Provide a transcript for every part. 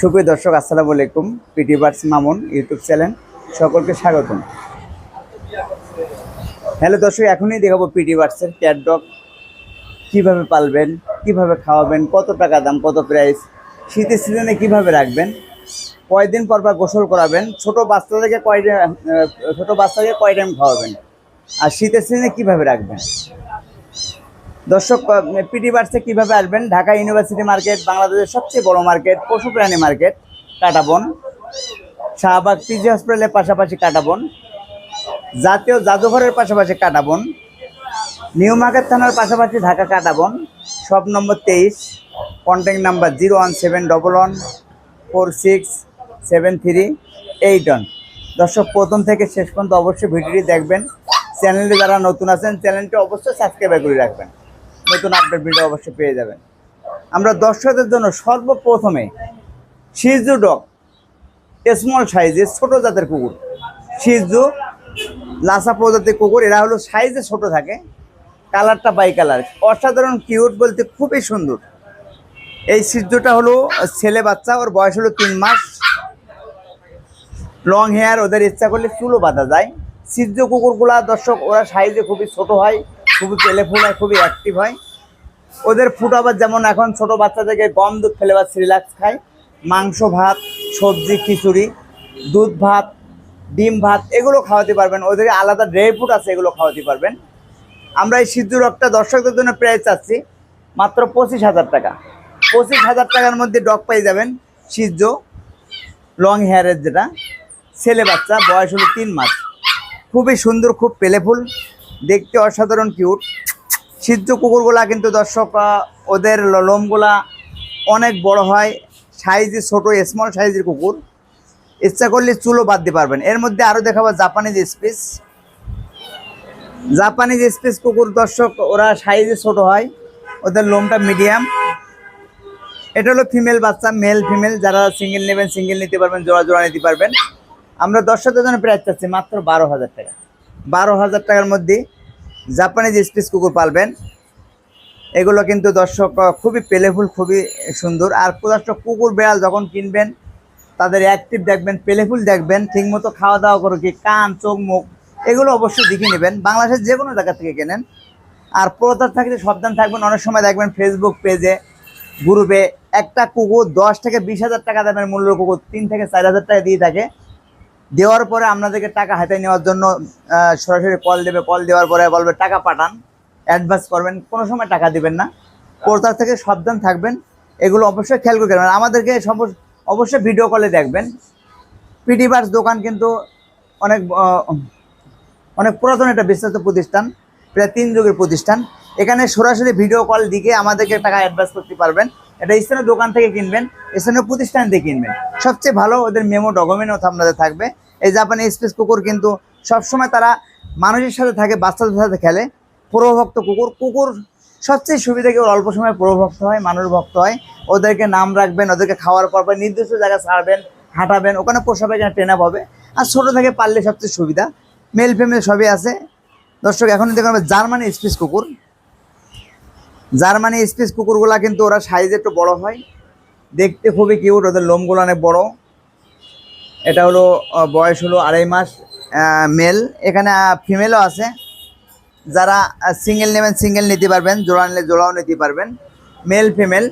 সুপ্রিয় দর্শক, আসসালামু আলাইকুম। পিটি বার্স মামুন ইউটিউব চ্যানেল সকলকে স্বাগতম। হ্যালো দর্শক, এখনই দেখাবো পিটি বার্সের ক্যাট ডগ কীভাবে পালবেন, কীভাবে খাওয়াবেন, কত টাকা দাম, কত প্রাইস শীতের সিজনে কীভাবে রাখবেন, কয়দিন পর পর গোসল করাবেন, ছোট বাচ্চাদেরকে কয় ছোট বাচ্চাকে কয় টাইম খাওয়াবেন, আর শীতের সিজনে কীভাবে রাখবেন। দর্শক পিটি বার্সে কীভাবে আসবেন? ঢাকা ইউনিভার্সিটি মার্কেট বাংলাদেশের সবচেয়ে বড় মার্কেট পশু প্রাণী মার্কেট কাটাবন শাহবাগ পিজি হসপিটালের পাশাপাশি কাটাবন জাতীয় জাদুঘরের পাশাপাশি কাটাবন নিউ মার্কেট থানার পাশাপাশি ঢাকা কাটাবন সব নম্বর তেইশ contact number zero one seven double one four six seven three eight one দর্শক, প্রথম থেকে শেষ পর্যন্ত অবশ্যই ভিডিওটি দেখবেন। চ্যানেলে যারা নতুন আছেন চ্যানেলটি অবশ্যই সাবস্ক্রাইব করে রাখবেন। নতুন আপডেট ভিডিও অবশ্যই পেয়ে যাবেন। আমরা দর্শকদের জন্য সর্বপ্রথমে সিজু ডগ স্মল সাইজের ছোট জাতের কুকুর। সিজু লাসা প্রজাতির কুকুর, এরা হলো সাইজে ছোট থাকে কালারটা বাই কালার অসাধারণ কিউট বলতে খুবই সুন্দর। এই সিজুটা হলো ছেলে বাচ্চা, ওর বয়স হলো তিন মাস। লং হেয়ার ওদের ইচ্ছা করলে চুলও বাঁধা যায়। সিদ্ধ কুকুরগুলা দর্শক, ওরা সাইজে খুবই ছোট হয়। খুবই পেলেফুল হয় খুবই অ্যাক্টিভ হয়। ওদের ফুড আবার যেমন এখন ছোট বাচ্চা থেকে গম দুধ ফেলে বা সিরিলাক্স খায়, মাংস ভাত, সবজি, খিচুড়ি, দুধ ভাত, ডিম ভাত, এগুলো খাওয়াতে পারবেন। ওদের আলাদা ড্রাই ফ্রুট আছে, এগুলো খাওয়াতে পারবেন। আমরা এই সিদ্ধ রকটা দর্শকদের জন্য প্রাইস চাচ্ছি মাত্র পঁচিশ হাজার টাকা। পঁচিশ হাজার টাকার মধ্যে ডগ পেয়ে যাবেন সিদ্ধ লং হেয়ারের যেটা। ছেলে বাচ্চা, বয়স হলো তিন মাস। খুবই সুন্দর, খুব পেলেফুল দেখতে অসাধারণ কিউট সিদ্ধ কুকুরগুলা কিন্তু দর্শক ওদের লোমগুলা অনেক বড় হয়। সাইজে ছোট স্মল সাইজের কুকুর। ইচ্ছা করলে চুলও বাদ দিতে পারবেন। এর মধ্যে আরও দেখাবো জাপানিজ স্পিস জাপানিজ স্পিস কুকুর দর্শক, ওরা সাইজে ছোট হয়। ওদের লোমটা মিডিয়াম এটা হলো ফিমেল বাচ্চা মেল ফিমেল যারা সিঙ্গেল নেবেন সিঙ্গেল নিতে পারবেন, জোড়া জোড়া নিতে পারবেন। আমরা দর্শকদের জন্য প্রাইস চাচ্ছি মাত্র বারো হাজার টাকা। বারো হাজার টাকার মধ্যে জাপানিজ স্পিস কুকুর পালবেন। এগুলো কিন্তু দর্শক খুবই পেলেফুল খুবই সুন্দর। আর দর্শক কুকুর বেড়াল যখন কিনবেন, তাদের অ্যাক্টিভ দেখবেন পেলেফুল দেখবেন, ঠিকমতো খাওয়া দাওয়া করে কি কান, চোখ, মুখ, এগুলো অবশ্যই দেখে নেবেন। বাংলাদেশের যে কোনো জায়গা থেকে কেনেন। আর প্রতার থাকলে সাবধান থাকবেন, অনেক সময় দেখবেন ফেসবুক পেজে গ্রুপে একটা কুকুর দশ থেকে বিশ হাজার টাকা দামের মূল্য কুকুর তিন থেকে চার হাজার টাকা দিয়ে থাকে। দেওয়ার পরে আপনাদেরকে টাকা হাতে নেওয়ার জন্য সরাসরি কল দেবে, কল দেওয়ার পরে বলবে, টাকা পাঠান অ্যাডভান্স করবেন, কোনো সময় টাকা দিবেন না। কোর্তার থেকে সাবধান থাকবেন, এগুলো অবশ্যই খেয়াল করে রাখবেন। আমাদেরকে অবশ্যই ভিডিও কলে দেখবেন। পিডিবার্স দোকান কিন্তু অনেক অনেক পুরাতন একটা বিশ্বস্ত প্রতিষ্ঠান, প্রায় তিন যুগের প্রতিষ্ঠান। এখানে সরাসরি ভিডিও কল দিকে আমাদেরকে টাকা অ্যাডভান্স করতে পারবেন। এটা স্থানীয় দোকান থেকে কিনবেন, স্থানীয় প্রতিষ্ঠান থেকে কিনবেন। সবচেয়ে ভালো ওদের মেমো ডকুমেন্টও আপনাদের থাকবে। এই জাপানি স্পেস কুকুর কিন্তু সবসময় তারা মানুষের সাথে থাকে, বাচ্চাদের সাথে খেলে। প্রভক্ত কুকুর কুকুর সবচেয়ে সুবিধা কেউ অল্প সময় প্রভক্ত হয় মানুষ ভক্ত হয়। ওদেরকে নাম রাখবেন, ওদেরকে খাওয়ার পর নির্দিষ্ট জায়গায় ছাড়বেন, হাঁটাবেন, ওখানে পোষাবে এখানে ট্রেন আপ হবে আর ছোটো থেকে পারলে সবচেয়ে সুবিধা মেল ফেমেল সবই আছে। দর্শক এখন দেখুন জার্মানি স্পিস কুকুর। জার্মানি স্পিস কুকুরগুলা কিন্তু ওরা সাইজে একটু বড় হয়। দেখতে খুবই কিউট ওদের লোমগুলো অনেক বড়। এটা হলো বয়স হলো আড়াই মাস মেল এখানে ফিমেলও আছে। যারা সিঙ্গেল নেবেন সিঙ্গেল নিতে পারবেন। জোড়া নিলে জোড়াও নিতে পারবেন। মেল ফিমেল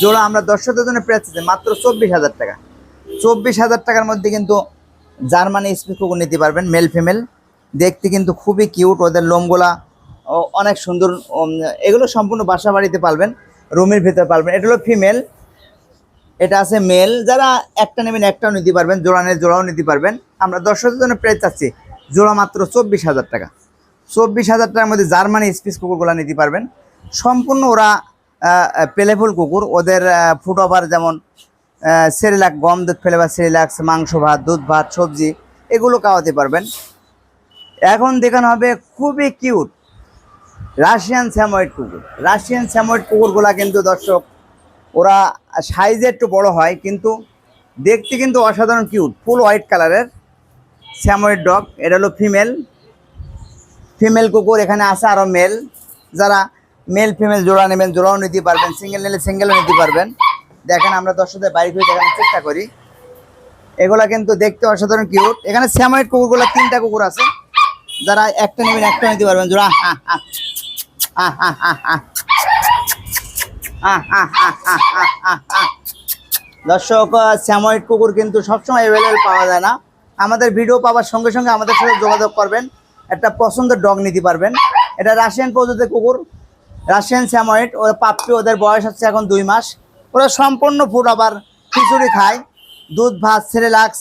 জোড়া আমরা দর্শকদের জন্য আছে মাত্র চব্বিশ হাজার টাকা। চব্বিশ হাজার টাকার মধ্যে কিন্তু জার্মানি স্পিস কুকুর নিতে পারবেন মেল ফিমেল দেখতে কিন্তু খুবই কিউট ওদের লোমগুলা অনেক সুন্দর এগুলো সম্পূর্ণ বাসা বাড়িতে পালবেন, রুমের ভিতরে পালবেন। এটা হলো ফিমেল, এটা আছে মেল। যারা একটা নেবেন, একটাও নিতে পারবেন, জোড়া নিয়ে জোড়াও নিতে পারবেন। আমরা দর্শকদের জন্য প্রাইস চাচ্ছি জোড়া মাত্র চব্বিশ হাজার টাকা। চব্বিশ হাজার টাকার মধ্যে জার্মানি স্পিস কুকুরগুলো নিতে পারবেন। সম্পূর্ণ ওরা পেলেফুল কুকুর। ওদের ফুড ওভার যেমন সেরিলাক, গম, দুধ ফেলে বা সেরিলাক্স, মাংস ভাত, দুধ ভাত, সবজি, এগুলো খাওয়াতে পারবেন। এখন দেখানো হবে খুবই কিউট রাশিয়ান স্যাময়েড কুকুর রাশিয়ান স্যাময়েড কুকুরগুলা কিন্তু দর্শক, ওরা সাইজে একটু বড় হয়, কিন্তু দেখতে কিন্তু অসাধারণ কিউট ফুল হোয়াইট কালারের স্যাময়েড ডগ এটা হলো ফিমেল ফিমেল কুকুর, এখানে আছে আরও মেল যারা মেল ফিমেল জোড়া নেবেন, জোড়াও নিতে পারবেন সিঙ্গেল নিলে সিঙ্গেলও নিতে পারবেন। দেখেন আমরা দর্শকদের বাড়ি ঘুরে দেখানোর চেষ্টা করি। এগুলা কিন্তু দেখতে অসাধারণ কিউট এখানে স্যাময়েড কুকুরগুলো তিনটা কুকুর আছে। যারা একটা নেবেন একটা নিতে পারবেন জোড়া হা হা হা হা হা হা দর্শক শ্যাময়েট কুকুর কিন্তু সবসময় অ্যাভেলেবেল পাওয়া যায় না আমাদের ভিডিও পাওয়ার সঙ্গে সঙ্গে আমাদের সাথে যোগাযোগ করবেন একটা পছন্দের ডগ নিতে পারবেন এটা রাশিয়ান প্রজাতির কুকুর রাশিয়ান শ্যাময়েট ওর পাপটি ওদের বয়স হচ্ছে এখন দুই মাস ওরা সম্পূর্ণ ফুড আবার খিচুড়ি খায় দুধ ভাত সেরেলাক্স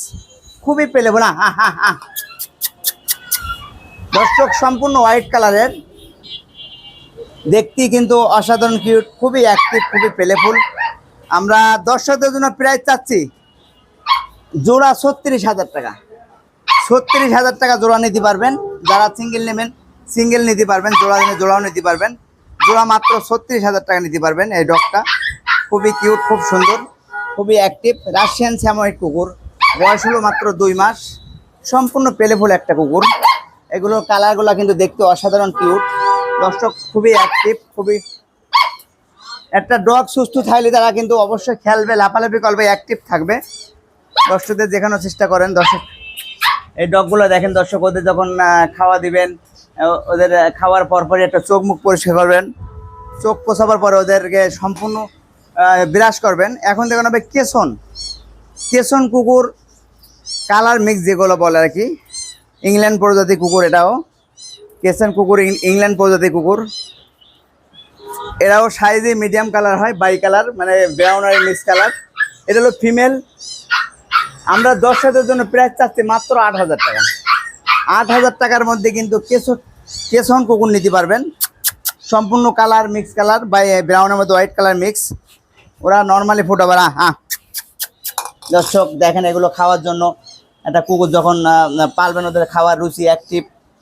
খুবই পেলে বলা হা হা হা দর্শক সম্পূর্ণ হোয়াইট কালারের দেখতে কিন্তু অসাধারণ কিউট খুবই অ্যাক্টিভ খুবই পেলেফুল আমরা দর্শকদের জন্য প্রায় চাচ্ছি, জোড়া ছত্রিশ হাজার টাকা। ছত্রিশ হাজার টাকা জোড়া নিতে পারবেন। যারা সিঙ্গেল নেবেন সিঙ্গেল নিতে পারবেন, জোড়া নিলে জোড়াও নিতে পারবেন। জোড়া মাত্র ছত্রিশ হাজার টাকা নিতে পারবেন এই ডগটা। খুবই কিউট খুব সুন্দর, খুবই অ্যাক্টিভ রাশিয়ান স্যাময়েড কুকুর। বয়স হলো মাত্র দুই মাস। সম্পূর্ণ পেলেফুল একটা কুকুর। এগুলোর কালারগুলো কিন্তু দেখতে অসাধারণ কিউট দর্শক, খুবই অ্যাক্টিভ খুবই একটা ডগ সুস্থ থাকলে তারা কিন্তু অবশ্যই খেলবে, লাফালাফি করবে অ্যাক্টিভ থাকবে। দর্শকদের দেখানোর চেষ্টা করেন, দর্শক। এই ডগগুলো দেখেন দর্শক, ওদের যখন খাওয়া দিবেন ওদের খাওয়ার পরপরই একটা চোখ মুখ পরিষ্কার করবেন। চোখ পোছাবার পরে ওদেরকে সম্পূর্ণ বিরাজ করবেন। এখন দেখুন হবে কেসন কেসন কুকুর কালার মিক্স যেগুলো বলে আর কি। ইংল্যান্ড প্রজাতি কুকুর এটাও। কেসন কুকুর ইংল্যান্ড প্রজাতি কুকুর। এরাও সাইজে মিডিয়াম কালার হয়, বাই কালার মানে ব্রাউন আর মিক্স কালার। এটা হলো ফিমেল। আমরা দশ হাজার জন্য প্রাইস চাচ্ছি মাত্র আট হাজার টাকা। আট হাজার টাকার মধ্যে কিন্তু কেশন কেশন কুকুর নিতে পারবেন। সম্পূর্ণ কালার, মিক্স কালার, বাই ব্রাউনের মধ্যে হোয়াইট কালার মিক্স। ওরা নর্মালি ফুটাবার হ্যাঁ। দর্শক, দেখেন এগুলো খাওয়ার জন্য একটা কুকুর যখন পালবেন ওদের খাওয়ার রুচি অ্যাক্টিভ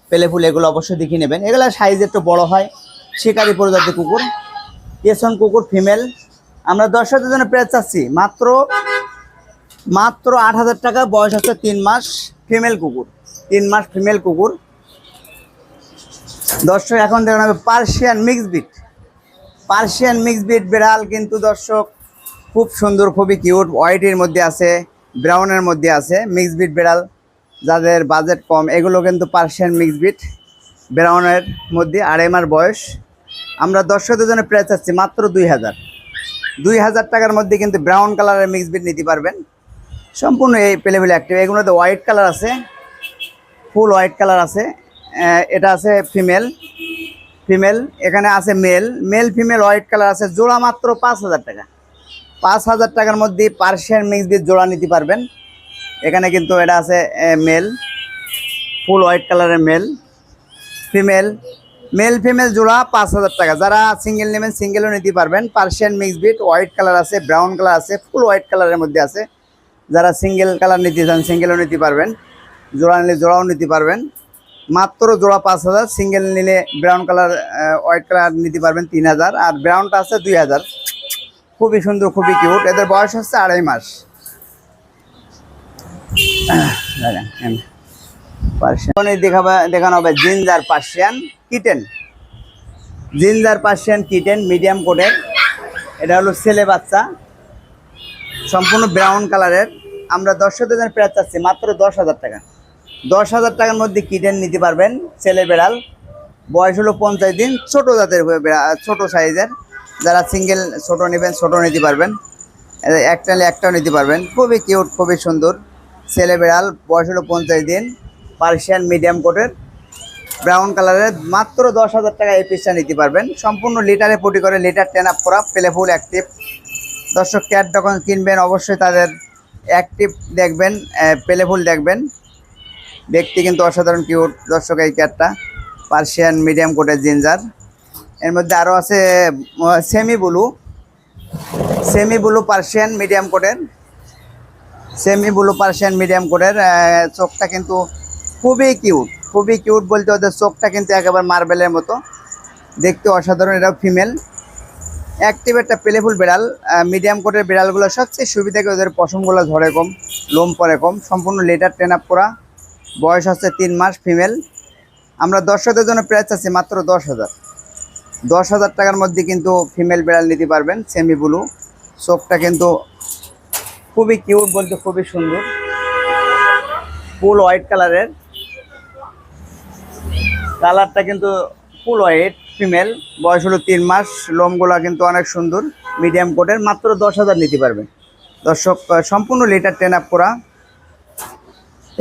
পেলে ফুলে এগুলো অবশ্যই দেখিয়ে নেবেন। এগুলো সাইজ একটু বড় হয়, শিকারি প্রজাতি কুকুর। কেশন কুকুর ফিমেল আমরা দর্শকদের জন্য প্রায় চাচ্ছি, মাত্র মাত্র আট হাজার টাকা, বয়স হচ্ছে তিন মাস ফিমেল কুকুর। তিন মাস ফিমেল কুকুর। দর্শক, এখন দেখুন হবে Persian mix breed Persian mix breed বিড়াল কিন্তু দর্শক, খুব সুন্দর, খুবই কিউট হোয়াইটের মধ্যে আছে। ব্রাউনের মধ্যে আছে মিক্স বিট বিড়াল, যাদের বাজেট কম, এগুলো কিন্তু পার্সিয়ান মিক্স বিট ব্রাউনের মধ্যে আড়াই মাস বয়স। আমরা দর্শকদের জন্য প্রায় চাচ্ছি মাত্র দুই হাজার। দুই হাজার টাকার মধ্যে কিন্তু ব্রাউন কালারের মিক্স বিট নিতে পারবেন। সম্পূর্ণ এই পেলেবেলে অ্যাক্টিভ এগুলোতে হোয়াইট কালার আছে ফুল হোয়াইট কালার আছে। এটা আছে ফিমেল ফিমেল এখানে আছে male male female white colour আছে, জোড়া মাত্র পাঁচ হাজার টাকা। পাঁচ হাজার টাকার মধ্যে পার্সিয়ান মিক্স দিয়ে জোড়া নিতে পারবেন। এখানে কিন্তু এটা আছে মেল, ফুল হোয়াইট কালারের মেল, ফিমেল মেল, ফিমেল জোড়া পাঁচ হাজার টাকা। যারা সিঙ্গেল নেবেন, সিঙ্গেলও নিতে পারবেন। Persian mix breed white colour আছে, ব্রাউন কালার আছে, ফুল হোয়াইট কালারের মধ্যে আছে। যারা সিঙ্গেল কালার নিতে চান, সিঙ্গেলও নিতে পারবেন। জোড়া নিলে জোড়াও নিতে পারবেন। মাত্র জোড়া পাঁচ হাজার, সিঙ্গেল নিলে ব্রাউন কালার হোয়াইট কালার নিতে পারবেন তিন হাজার। আর ব্রাউনটা আছে দুই হাজার। খুবই সুন্দর, খুবই কিউট এদের বয়স হচ্ছে আড়াই মাস। দেখাবা, দেখানো হবে ginger Persian kitten. Ginger Persian kitten medium কোটের এটা হলো ছেলে বাচ্চা। সম্পূর্ণ ব্রাউন কালারের। আমরা দর্শকদের জন্য প্রায় চাচ্ছি মাত্র দশ হাজার টাকা। দশ হাজার টাকার মধ্যে কিটেন নিতে পারবেন ছেলে বেড়াল। বয়স হলো পঞ্চাশ দিন, ছোট জাতের ছোট সাইজের। যারা সিঙ্গেল ছোট নেবেন, ছোট নিতে পারবেন। একটা একটাও নিতে পারবেন। খুবই কিউট খুবই সুন্দর। ছেলে বেড়াল, বয়স হলো পঞ্চাশ দিন। পার্সিয়ান মিডিয়াম কোটের ব্রাউন কালারের মাত্র দশ হাজার টাকা এই পিসটা নিতে পারবেন। সম্পূর্ণ লিটারে পটি করে লিটার টেন আপ করা, প্লে ফুল অ্যাক্টিভ দর্শক ক্যাট যখন কিনবেন, অবশ্যই তাদের অ্যাক্টিভ দেখবেন প্লে ফুল দেখবেন। দেখতে কিন্তু অসাধারণ কিউট দর্শক, এই ক্যাটটা পার্সিয়ান মিডিয়াম কোটের জিঞ্জার এর মধ্যে আরও আছে semi blue semi blue Persian medium কোটের সেমি ব্লু পার্সিয়ান মিডিয়াম কোটের চোখটা কিন্তু খুবই কিউট খুবই কিউট বলতে ওদের চোখটা কিন্তু একেবারে মার্বেলের মতো। দেখতে অসাধারণ, এটাও ফিমেল অ্যাক্টিভ একটা প্লেফুল বিড়াল মিডিয়াম কোটের বিড়ালগুলো সবচেয়ে সুবিধা কি ওদের পশমগুলো ঝরে কম, লোম পরে কম, সম্পূর্ণ লেটার ট্রেন আপ করা। বয়স হচ্ছে তিন মাস ফিমেল আমরা দশ দর্শকদের জন্য প্রাইস আছে মাত্র দশ হাজার। দশ হাজার টাকার মধ্যে কিন্তু ফিমেল বিড়াল নিতে পারবেন সেমি ব্লু চোখটা কিন্তু খুবই কিউট বলতে খুবই সুন্দর। ফুল হোয়াইট কালারের কালারটা কিন্তু ফুল হোয়াইট ফিমেল বয়স হলো তিন মাস, লোমগুলা কিন্তু অনেক সুন্দর মিডিয়াম কোটের মাত্র দশ হাজার নিতে পারবেন। দর্শক সম্পূর্ণ লিটার টেন আপ করা।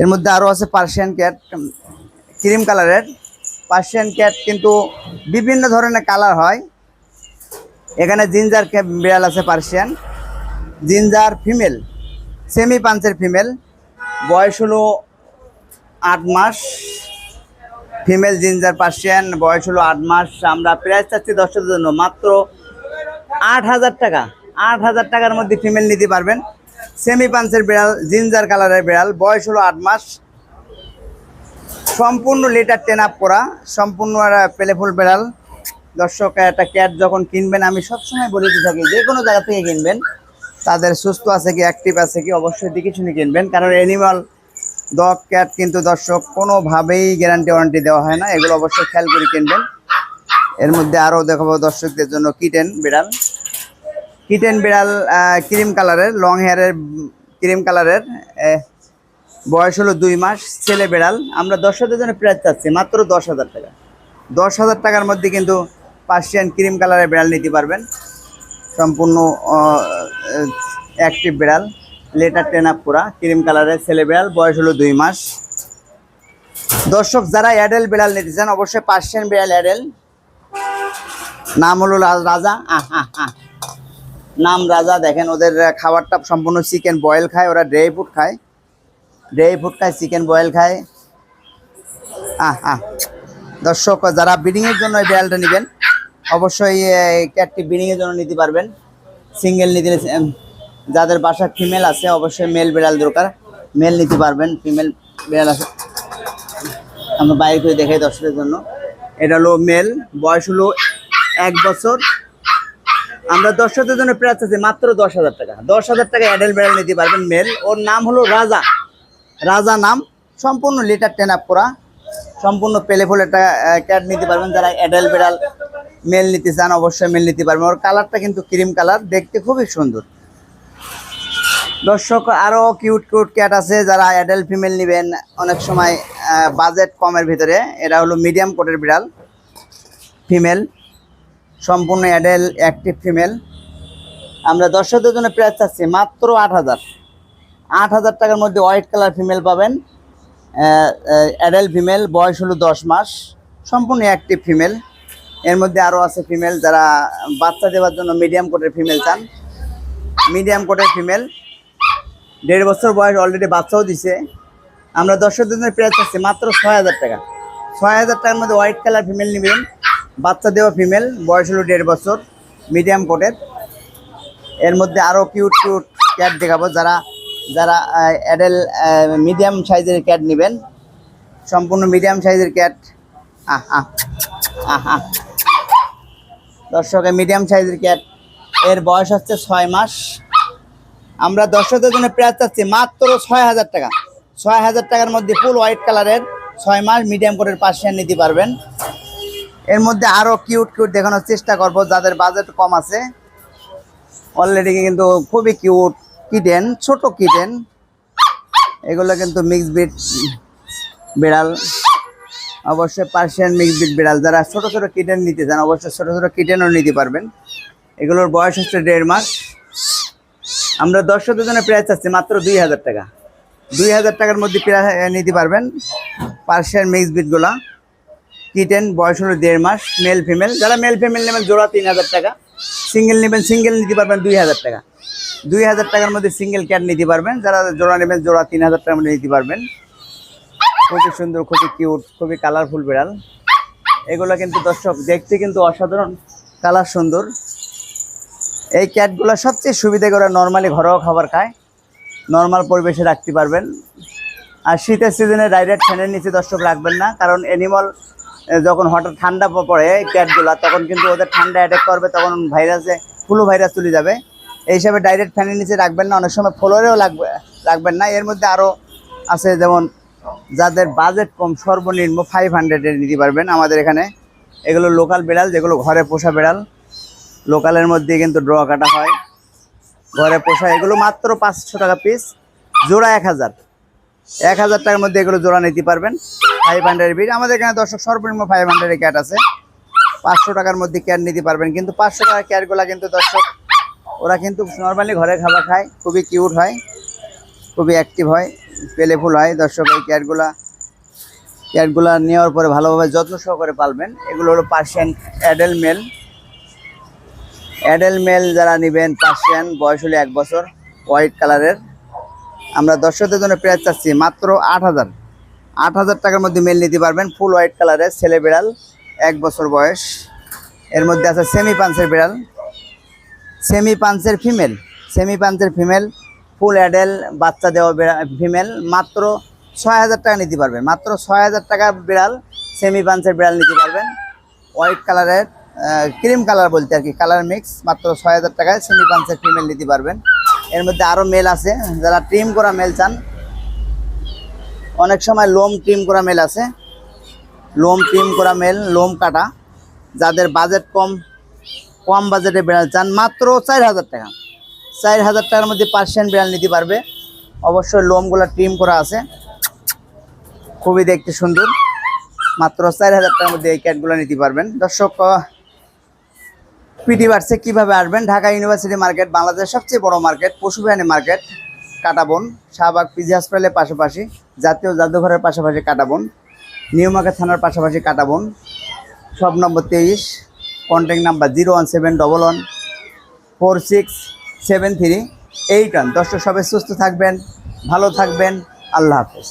এর মধ্যে আরও আছে পার্সিয়ান ক্যাট ক্রিম কালারের পার্সিয়ান ক্যাট কিন্তু বিভিন্ন ধরনের কালার হয়। এখানে জিঞ্জার ক্যাপ বিড়াল আছে পার্সিয়ান জিঞ্জার ফিমেল সেমি পাঞ্চের ফিমেল বয়স হলো আট মাস। ফিমেল জিঞ্জার পার্সিয়ান বয়স হলো আট মাস। আমরা প্রাইস চাচ্ছি দশটার জন্য মাত্র আট হাজার টাকা। আট হাজার টাকার মধ্যে ফিমেল নিতে পারবেন। সেমি পাঞ্চের বিড়াল জিঞ্জার কালারের বিড়াল। বয়স হলো আট মাস। সম্পূর্ণ লেটার টেন আপ করা, সম্পূর্ণ পেলেফুল বিড়াল। দর্শক, একটা ক্যাট যখন কিনবেন, আমি সবসময় বলে দিতে থাকি, যে কোনো জায়গা থেকে কিনবেন, তাদের সুস্থ আছে কি অ্যাক্টিভ আছে কি, অবশ্যই দেখে শুনে কিনবেন। কারণ অ্যানিমাল ডগ ক্যাট কিন্তু দর্শক, কোনোভাবেই গ্যারান্টি ওয়ারেন্টি দেওয়া হয় না। এগুলো অবশ্যই খেয়াল করে কিনবেন। এর মধ্যে আরও দেখাবো দর্শকদের জন্য কিটেন বিড়াল। কিটেন বিড়াল ক্রিম কালারের লং হেয়ারের ক্রিম কালারের বয়স হলো দুই মাস, ছেলে বেড়াল। আমরা দশ হাজার জন্য প্রাইস চাচ্ছি, মাত্র দশ হাজার টাকা। দশ হাজার টাকার মধ্যে কিন্তু পার্সিয়ান ক্রিম কালারের বিড়াল নিতে পারবেন। সম্পূর্ণ অ্যাক্টিভ বিড়াল। লেটার টেন আপ করা ক্রিম কালারের ছেলে বিড়াল, বয়স হলো দুই মাস। দর্শক, যারা অ্যাডেল বিড়াল নিতে চান, অবশ্যই পার্সিয়ান বেড়াল অ্যাডেল নাম হলো রাজা। নাম রাজা, দেখেন ওদের খাবারটা সম্পূর্ণ চিকেন বয়েল খায়, ওরা ড্রাই ফ্রুট খায়। ড্রাই ফ্রুট খায় চিকেন বয়েল খায়। আহ। আহ দর্শক, যারা ব্রিডিংয়ের জন্য এই বিড়ালটা নেবেন, অবশ্যই ক্যাটটি ব্রিডিংয়ের জন্য নিতে পারবেন। সিঙ্গেল নিতে যাদের বাসায় ফিমেল আছে, অবশ্যই মেল বিড়াল দরকার। মেল নিতে পারবেন ফিমেল বিড়াল আছে। আমরা বাইরে করে দেখাই দর্শকের জন্য। এটা হলো মেল বয়স হলো এক বছর। আমরা দর্শকদের জন্য প্রাইস আছে মাত্র দশ হাজার টাকা। দশ হাজার টাকা অ্যাডেল বেড়াল নিতে পারবেন মেল ওর নাম হলো রাজা। রাজা নাম, সম্পূর্ণ লিটার টেন আপ করা। সম্পূর্ণ পেলে ফুল একটা ক্যাট নিতে পারবেন। যারা অ্যাডেল বেড়াল মেল নিতে চান, অবশ্যই মেল নিতে পারবেন। ওর কালারটা কিন্তু ক্রিম কালার দেখতে খুবই সুন্দর। দর্শক আরও কিউট কিউট ক্যাট আছে। যারা অ্যাডাল ফিমেল নেবেন, অনেক সময় বাজেট কমের ভিতরে। এটা হলো মিডিয়াম কোটের বিড়াল ফিমেল সম্পূর্ণ অ্যাডেল অ্যাক্টিভ ফিমেল আমরা দর্শকদের জন্য প্রাইস চাচ্ছি মাত্র আট হাজার। আট হাজার টাকার মধ্যে হোয়াইট কালার ফিমেল পাবেন। অ্যাডাল ফিমেল বয়স হলো দশ মাস। সম্পূর্ণ অ্যাক্টিভ ফিমেল এর মধ্যে আরও আছে ফিমেল যারা বাচ্চা দেওয়ার জন্য মিডিয়াম কোটের ফিমেল চান। মিডিয়াম কোটের ফিমেল দেড় বছর বয়স অলরেডি বাচ্চাও দিছে। আমরা দর্শকদের জন্য প্রাইস চাচ্ছি মাত্র ছয় হাজার টাকা। ছয় হাজার টাকার মধ্যে হোয়াইট কালার ফিমেল নেবেন। বাচ্চা দেওয়া ফিমেল বয়স হলো দেড় বছর মিডিয়াম কোটের এর। মধ্যে আরও কিউট কিউট ক্যাট দেখাবো যারা যারা অ্যাডেল মিডিয়াম সাইজের ক্যাট নেবেন, সম্পূর্ণ মিডিয়াম সাইজের ক্যাট আহ আহ আহ আহ। মিডিয়াম সাইজের ক্যাট এর বয়স হচ্ছে ছয় মাস। আমরা দর্শকদের জন্য প্রাইস চাচ্ছি মাত্র ছয় হাজার টাকা। ছয় হাজার টাকার মধ্যে ফুল হোয়াইট কালারের ছয় মাস মিডিয়াম কোটের পার্সিয়ান নিতে পারবেন। এর মধ্যে আরও কিউট কিউট দেখানোর চেষ্টা করব, যাদের বাজেট কম আছে। অলরেডি কিন্তু খুবই কিউট কিটেন ছোট কিটেন এগুলো কিন্তু মিক্স বিট বিড়াল। অবশ্যই পার্সিয়ান মিক্স বিট বিড়াল। যারা ছোট ছোট কিটেন নিতে চান, অবশ্যই ছোট ছোট কিটেনও নিতে পারবেন। এগুলোর বয়স হচ্ছে দেড় মাস। আমরা দর্শকদের জন্য প্রাইস চাচ্ছি মাত্র দুই হাজার টাকা। দুই হাজার টাকার মধ্যে প্রায় নিতে পারবেন পার্সিয়ান মিক্স বিটগুলা কিটেন বয়স হলো দেড় মাস মেল ফিমেল যারা মেল ফিমেল নেবেন, জোড়া তিন হাজার টাকা। সিঙ্গেল নেবেন সিঙ্গেল নিতে পারবেন দুই হাজার টাকা। দুই হাজার টাকার মধ্যে সিঙ্গেল ক্যাট নিতে পারবেন। যারা জোড়া নেবেন, জোড়া তিন হাজার টাকার মধ্যে নিতে পারবেন। খুবই সুন্দর, খুবই কিউট খুবই কালারফুল বিড়াল। এগুলো কিন্তু দর্শক, দেখতে কিন্তু অসাধারণ কালার সুন্দর। এই ক্যাটগুলো সবচেয়ে সুবিধা করে নর্মালি ঘরোয়া খাবার খায়। নর্মাল পরিবেশে রাখতে পারবেন। আর শীতের সিজনে ডাইরেক্ট ফ্যানের নিচে দর্শক রাখবেন না, কারণ অ্যানিমাল যখন হঠাৎ ঠান্ডা পড়ে ক্যাটগুলো তখন কিন্তু ওদের ঠান্ডা অ্যাটাক করবে, তখন ভাইরাসে ফ্লু ভাইরাস চলে যাবে। এই হিসাবে ডাইরেক্ট ফ্যানের নিচে রাখবেন না, অনেক সময় ফ্লোরেও লাগবে, রাখবেন না। এর মধ্যে আরও আছে যেমন যাদের বাজেট কম, সর্বনিম্ন ফাইভ হান্ড্রেডের নিতে পারবেন আমাদের এখানে। এগুলো লোকাল বিড়াল, যেগুলো ঘরে পোষা বিড়াল। লোকালের মধ্যে কিন্তু ড্র কাটা হয়। ঘরে পোষা, এগুলো মাত্র পাঁচশো টাকা পিস জোড়া এক হাজার। এক হাজার টাকার মধ্যে এগুলো জোড়া নিতে পারবেন। ফাইভ হান্ড্রেড বিট আমাদের এখানে দর্শক সর্বনিম্ন ফাইভ হান্ড্রেডের ক্যাট আছে। পাঁচশো টাকার মধ্যে ক্যাট নিতে পারবেন। কিন্তু পাঁচশো টাকার ক্যাটগুলো কিন্তু দর্শক, ওরা কিন্তু নর্মালি ঘরে খাবার খায়। খুবই কিউট হয়, খুবই অ্যাক্টিভ হয় পেলেফুল হয়। দর্শক, এই ক্যাটগুলা ক্যাটগুলা নেওয়ার পরে ভালোভাবে যত্ন সহকারে পালবেন। এগুলো হলো Persian adult male adult male যারা নেবেন পার্সিয়ান বয়স হলে এক বছর হোয়াইট কালারের আমরা দর্শকদের জন্য প্রাইস চাচ্ছি মাত্র আট হাজার। আট হাজার টাকার মধ্যে মেল নিতে পারবেন। ফুল হোয়াইট কালারের ছেলে বিড়াল, এক বছর বয়স। এর মধ্যে আছে সেমি পাঞ্চের বিড়াল। সেমি পাঞ্চের ফিমেল সেমি পাঞ্চের ফিমেল ফুল অ্যাডেল বাচ্চা দেওয়া ফিমেল মাত্র ছয় হাজার টাকা নিতে পারবেন। মাত্র ছয় হাজার টাকা বিড়াল সেমি পাঞ্চের বিড়াল নিতে পারবেন। হোয়াইট কালারের ক্রিম কালার বলতে আর কি কালার মিক্স মাত্র ছয় হাজার টাকায় সেমি পাঞ্চের ফিমেল নিতে পারবেন। এর মধ্যে আরও মেল আছে, যারা ট্রিম করা মেল চান অনেক সময় লোম ট্রিম করা মেল আছে। লোম ট্রিম করা মেল, লোম কাটা। যাদের বাজেট কম কম বাজেটে বিড়াল চান, মাত্র চার হাজার টাকা। চার হাজার টাকার মধ্যে পার্সিয়ান বিড়াল নিতে পারবে। অবশ্যই লোমগুলো ট্রিম করা আছে। খুবই দেখতে সুন্দর। মাত্র চার হাজার টাকার মধ্যে এই ক্যাটগুলো নিতে পারবেন। দর্শক পিটি বার্সে কীভাবে আসবেন? ঢাকা ইউনিভার্সিটি মার্কেট, বাংলাদেশের সবচেয়ে বড় মার্কেট পশুবিহানি মার্কেট। কাটাবন, শাহবাগ পিজি হাসপাতালের পাশাপাশি, জাতীয় জাদুঘরের পাশাপাশি কাটাবন নিউমাকা থানার পাশাপাশি কাটাবন সব নম্বর তেইশ contact number zero one seven double one four six seven three eight one. দর্শক সবাই সুস্থ থাকবেন, ভালো থাকবেন, আল্লাহ হাফেজ।